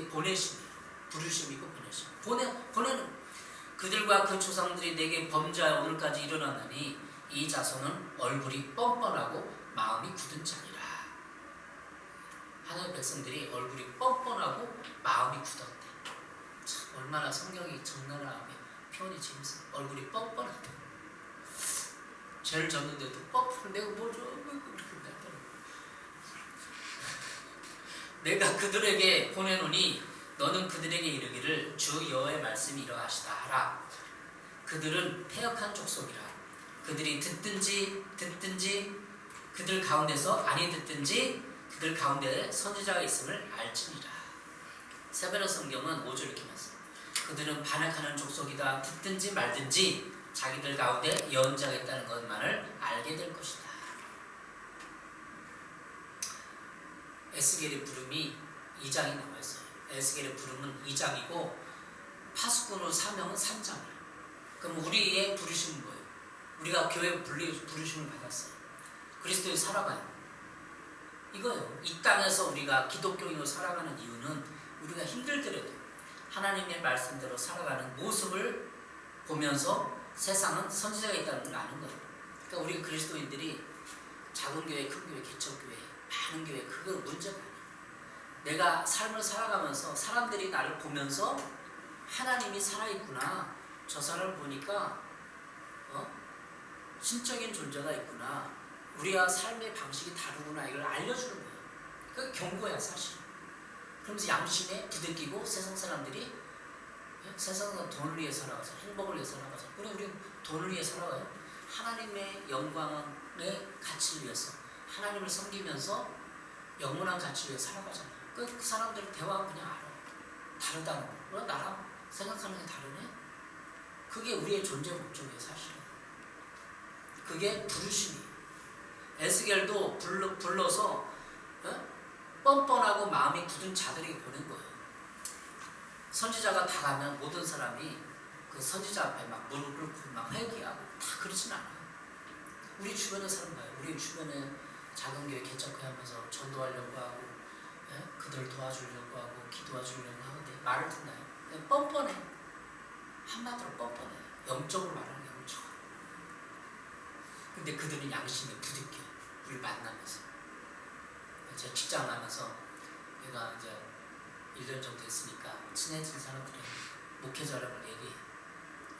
그게 보내심이에요. 부르심이고 보내심. 보내 보내는 그들과 그 조상들이 내게 범죄하여 오늘까지 일어나느니 이 자손은 얼굴이 뻔뻔하고 마음이 굳은 자니라. 하나님의 백성들이 얼굴이 뻔뻔하고 마음이 굳었대. 참 얼마나 성경이 적나라하게 표현이 재밌어. 얼굴이 뻔뻔하다. 죄를 졌는데도 뻔뻔 내가 뭐죠? 그렇게 됐더라. 내가 그들에게 보내노니 너는 그들에게 이르기를 주 여호와의 말씀이 이러하시다 하라. 그들은 패역한 족속이라. 그들이 듣든지 듣든지 그들 가운데서 아니 듣든지 그들 가운데 선지자가 있음을 알지니라. 세베르 성경은 5절 이렇게 말씀. 그들은 반역하는 족속이다. 듣든지 말든지 자기들 가운데 예언자가 있다는 것만을 알게 될 것이다. 에스겔의 부름이 2장이 나와 있어요. 에스겔의 부름은 2장이고 파수꾼의 사명은 3장이에요. 그럼 우리의 부르심은 뭐예요? 우리가 교회 부르심을 받았어요. 그리스도에 살아가요. 이거예요. 이 땅에서 우리가 기독교인으로 살아가는 이유는 우리가 힘들더라도 하나님의 말씀대로 살아가는 모습을 보면서 세상은 선지자가 있다는 걸 아는 거예요. 그러니까 우리 그리스도인들이 작은 교회, 큰 교회, 개척 교회, 많은 교회 그거 문제가. 내가 삶을 살아가면서 사람들이 나를 보면서 하나님이 살아있구나. 저 사람을 보니까 어? 신적인 존재가 있구나. 우리와 삶의 방식이 다르구나. 이걸 알려주는 거예요. 그 경고야 사실. 그러면서 양심에 부대끼고 세상 사람들이 예? 세상은 돈을 위해 살아가서 행복을 위해 살아가서 우리 우리 돈을 위해 살아가요. 하나님의 영광의 가치를 위해서 하나님을 섬기면서 영원한 가치를 위해 살아가잖아요. 그, 그 사람들 대화 그냥 알아. 다르다는 거. 왜 나랑 생각하는 게 다르네? 그게 우리의 존재 목적이에요, 사실은. 그게 부르심이에요. 에스겔도 불러, 불러서 어? 뻔뻔하고 마음이 굳은 자들에게 보낸 거예요. 선지자가 다 가면 모든 사람이 그 선지자 앞에 막 무릎 꿇고 막 회개하고 다 그러진 않아요. 우리 주변의 사람 봐요. 우리 주변에 작은 교회 개척회 하면서 전도하려고 하고 예? 그들 도와주려고 하고 기도해주려고 하는데 말을 듣나요? 그냥 뻔뻔해. 한마디로 뻔뻔해. 영적으로 말하는 게 영적으로. 근데 그들은 양심에 부딪혀. 우리 만나면서. 제가 직장 가면서 내가 이제 1년 정도 됐으니까 친해진 사람들이 목회자라고 얘기,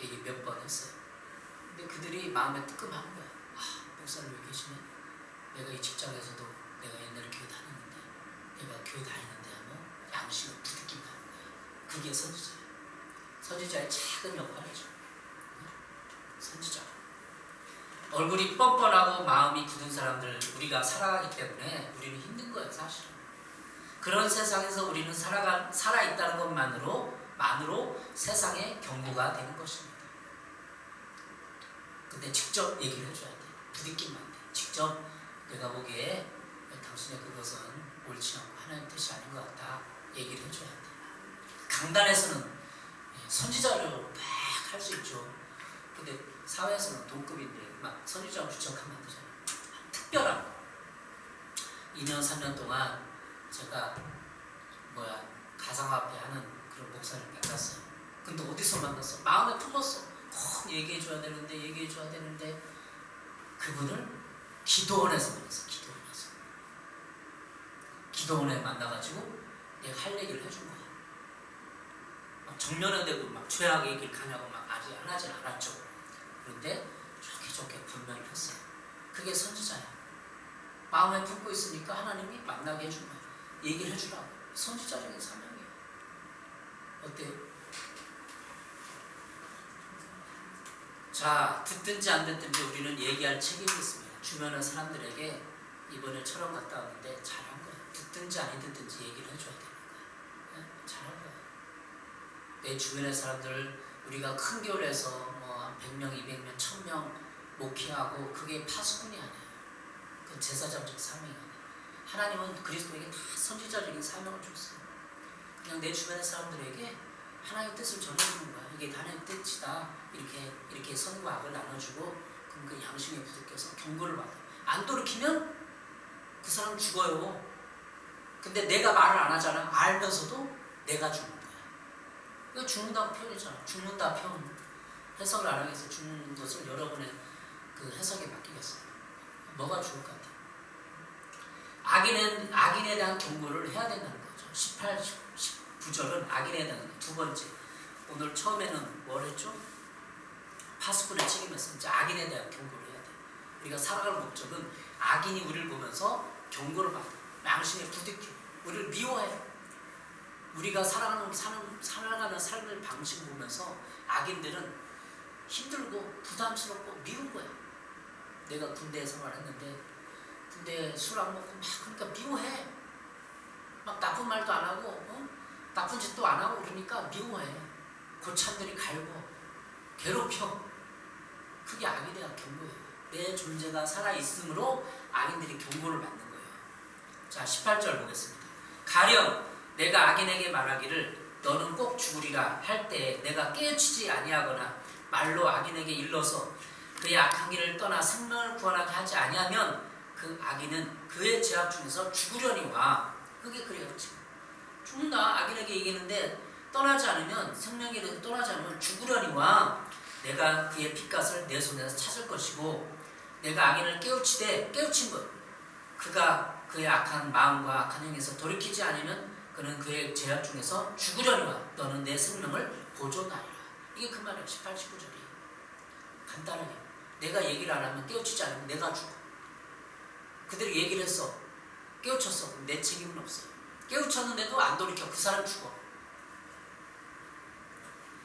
얘기 몇 번 했어요. 근데 그들이 마음에 뜨끔하는 거야. 아, 목사님 왜 계시네? 내가 이 직장에서도 내가 옛날에 교회 다녔는데 내가 교회 다니는데 하면 양심에 부딪힌다는 거야. 그게 선지자예요. 선지자의 작은 역할이죠. 선지자. 얼굴이 뻔뻔하고 마음이 굳은 사람들 우리가 살아가기 때문에 우리는 힘든 거예요, 사실은. 그런 세상에서 우리는 살아가 살아 있다는 것만으로 만으로 세상의 경고가 되는 것입니다. 근데 직접 얘기를 해줘야 돼. 부딪히면 안 돼. 직접 내가 보기에 당신의 그것은 옳지 않고 하나님 뜻이 아닌 것 같다. 얘기를 해줘야 돼. 강단에서는 예, 선지자로 막 할 수 있죠. 근데 사회에서는 동급인데 막 선지자로 추척하면 안 되잖아요. 특별한 거. 2년 3년 동안 제가 뭐야 가상화폐 하는 그런 목사를 만났어요. 근데 어디서 만났어? 마음에 품었어. 꼭 얘기해줘야 되는데 얘기해줘야 되는데 그분을 기도원에서 만났어. 기도원에서. 기도원에 만나가지고 내가 할 얘기를 해준 거야. 막 정면에 대고 막 죄악 얘기를 가냐고 막 아직 안 하진 않았죠. 그런데 좋게 좋게 분명히 폈어요. 그게 선지자야. 마음에 품고 있으니까 하나님이 만나게 해준 거야. 얘기를 해주라고. 선지자적인 사명이에요. 어때요? 자, 듣든지 안 듣든지 우리는 얘기할 책임이 있습니다. 주변의 사람들에게 이번에 철원 갔다 왔는데 잘한 거야. 듣든지 아니 듣든지 얘기를 해줘야 되는 거야. 예? 잘한 거야. 내 주변의 사람들 우리가 큰 교회에서 뭐 100명, 200명, 1000명 목회하고 그게 파수꾼이 아니에요. 그 제사장적 사명이 아니에요. 하나님은 그리스도에게 다 선지자적인 사명을 줬어요. 그냥 내 주변의 사람들에게 하나님의 뜻을 전해주는 거야. 이게 하나님의 뜻이다. 이렇게 이렇게 선과 악을 나눠주고 그 양심에 부딪혀서 경고를 받아. 안 돌이키면 그 사람 죽어요. 근데 내가 말을 안 하잖아. 알면서도 내가 죽는 거야. 이거 죽는다고 표현이잖아. 죽는다 표현. 해석을 안 하겠어. 죽는 것을 여러분의 그 해석에 맡기겠어요. 뭐가 죽을 것 같아? 악인은 악인에 대한 경고를 해야 된다는 거죠. 18, 19절은 악인에 대한 두 번째. 오늘 처음에는 뭘 했죠? 파수꾼의 책임에서 이제 악인에 대한 경고를 해야 돼. 우리가 살아갈 목적은 악인이 우리를 보면서 경고를 받아. 양심에 부딪혀. 우리를 미워해. 우리가 살아가는, 사는, 살아가는 삶의 방식을 보면서 악인들은 힘들고 부담스럽고 미운 거야. 내가 군대 생활했는데 군대 술 안 먹고 막 그러니까 미워해. 막 나쁜 말도 안 하고 어? 나쁜 짓도 안 하고 그러니까 미워해. 고참들이 갈고 괴롭혀. 그게 악에 대한 경고예요. 내 존재가 살아 있으므로 악인들이 경고를 받는 거예요. 자, 18절 보겠습니다. 가령 내가 악인에게 말하기를 너는 꼭 죽으리라 할 때 내가 깨우치지 아니하거나 말로 악인에게 일러서 그의 악한 길을 떠나 생명을 구원하게 하지 아니하면 그 악인은 그의 죄악 중에서 죽으려니와 그게 그래요 지금 죽는다 악인에게 얘기했는데 떠나지 않으면 생명을 떠나지 않으면 죽으려니와 내가 그의 핏값을 내 손에서 찾을 것이고 내가 악인을 깨우치되 깨우친 것. 그가 그의 악한 마음과 악한 행에서 돌이키지 않으면 그는 그의 죄악 중에서 죽으려니와 너는 내 생명을 보존하리라. 이게 그 말이에요. 18, 19절이 간단하게. 내가 얘기를 안 하면 깨우치지 않으면 내가 죽어. 그대로 얘기를 했어. 깨우쳤어. 내 책임은 없어요 깨우쳤는데도 안 돌이켜. 그 사람 죽어.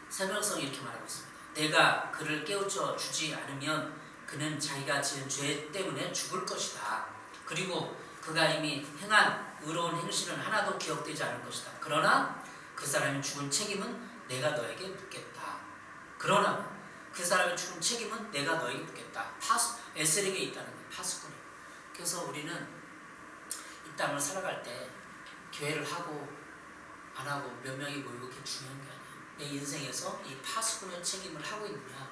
설명성 이렇게 말하고 있습니다 내가 그를 깨우쳐 주지 않으면 그는 자기가 지은 죄 때문에 죽을 것이다. 그리고 그가 이미 행한 의로운 행실은 하나도 기억되지 않을 것이다. 그러나 그 사람이 죽은 책임은 내가 너에게 묻겠다. 그러나 그 사람의 죽은 책임은 내가 너에게 묻겠다. 파수 에셀에게 있다는 거예요 파수꾼이 그래서 우리는 이 땅을 살아갈 때 교회를 하고 안 하고 몇 명이 모이고 그게 중요한 게. 내 인생에서 이 파수꾼의 책임을 하고 있느냐.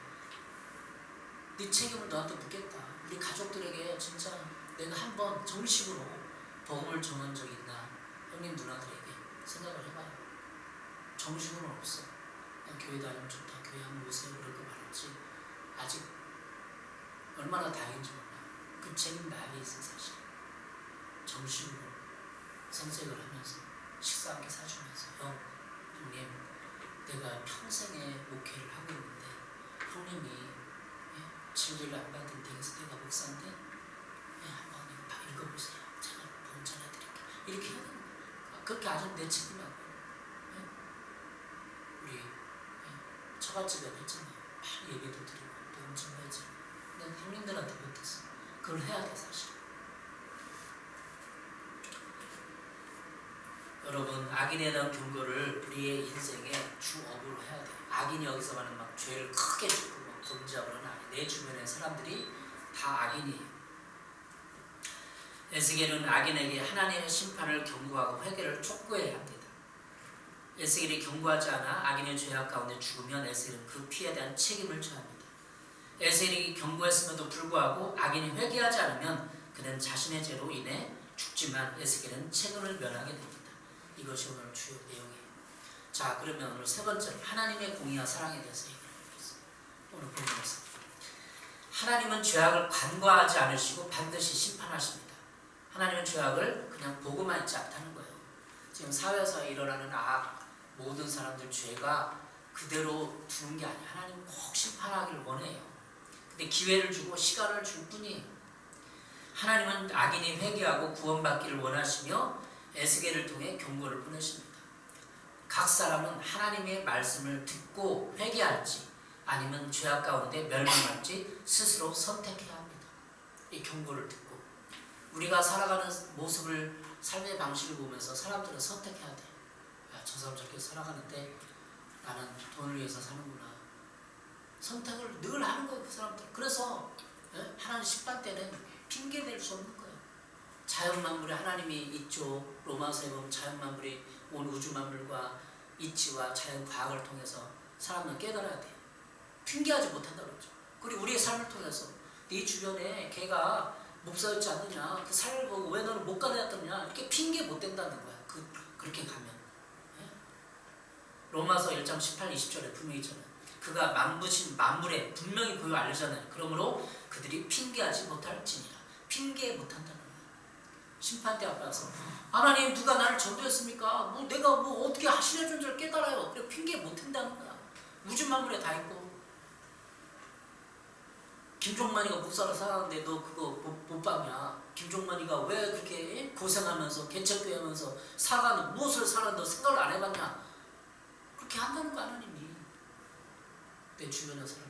네 책임을 너한테 묻겠다. 우리 가족들에게 진짜 내가 한번 정식으로 복음을 전한 적이 있나 형님 누나들에게 생각을 해봐요. 정식으로는 없어. 그냥 교회 다니면 좋다. 교회 한번 오세요. 그럴 거 말했지. 아직 얼마나 다행인지 몰라. 그 책임 나에게 있어 사실. 정식으로 생색을 하면서 식사 함께 사주면서 형, 형님 내가 평생에 목회를 하고 있는데 형님이 예? 진리를 안 받은 댁에서 내가 목사인데 예, 한번 읽어보세요. 제가 본 전해드릴게요. 이렇게 해야 되는 거야. 그렇게 아주 내 책임하고 예? 우리 예? 처갓집에 했잖아요. 막 얘기도 드리고 또 엄청 해야지. 근데 형님들한테 못했어. 그걸 해야 돼 사실. 여러분 악인에 대한 경고를 우리의 인생의 주업으로 해야 돼요. 악인이 여기서 말하는 막 죄를 크게 짓고 막 범죄하고는 아니. 내 주변의 사람들이 다 악인이에요. 에스겔은 악인에게 하나님의 심판을 경고하고 회개를 촉구해야 합니다. 에스겔이 경고하지 않아 악인의 죄악 가운데 죽으면 에스겔은 그 피에 대한 책임을 져야 합니다. 에스겔이 경고했음에도 불구하고 악인이 회개하지 않으면 그는 자신의 죄로 인해 죽지만 에스겔은 책임을 면하게 됩니다. 이것이 오늘 주요 내용이에요. 자, 그러면 오늘 세 번째 하나님의 공의와 사랑에 대해서 얘기를 하겠습니다. 오늘 본문에서 하나님은 죄악을 간과하지 않으시고 반드시 심판하십니다. 하나님은 죄악을 그냥 보고만 있지 않다는 거예요. 지금 사회에서 일어나는 악, 모든 사람들 죄가 그대로 두는 게 아니에요. 하나님은 꼭 심판하기를 원해요. 근데 기회를 주고 시간을 줄 뿐이에요. 하나님은 악인이 회개하고 구원받기를 원하시며 에스겔을 통해 경고를 보내십니다. 각 사람은 하나님의 말씀을 듣고 회개할지 아니면 죄악 가운데 멸망할지 스스로 선택해야 합니다. 이 경고를 듣고 우리가 살아가는 모습을 삶의 방식을 보면서 사람들은 선택해야 돼. 야, 저 사람 저렇게 살아가는데 나는 돈을 위해서 사는구나. 선택을 늘 하는 거예요, 그 사람들. 그래서 예? 하나님 심판 때는 핑계 댈 수 없는 거예요. 자연 만물에 하나님이 있죠. 로마서에 보면 자연 만물이 온 우주 만물과 이치와 자연 과학을 통해서 사람은 깨달아야 돼요. 핑계하지 못한다 그러죠. 그리고 우리의 삶을 통해서 네 주변에 걔가 목사였지 않느냐, 그 삶을 보고 왜 너는 못 가다녔느냐 이렇게 핑계 못 댄다는 거야. 그 그렇게 가면 예? 로마서 1장 18, 20절에 분명히 있잖아요. 그가 만부신 만물에 분명히 보여 알려잖아요. 그러므로 그들이 핑계하지 못할지니라. 핑계 거예요. 심판대 앞에 와서 하나님 누가 나를 전도했습니까? 뭐 내가 뭐 어떻게 하시는 존재를 깨달아요. 그래 핑계 못한다는 거야. 우주 만물에 다 있고 김종만이가 목사로 살았는데 너 그거 못, 못 봤냐? 김종만이가 왜 그렇게 고생하면서 개척교회 하면서 살아가는 무엇을 살았는데 너 생각을 안 해봤냐? 그렇게 한다는 거 하나님이 내 사람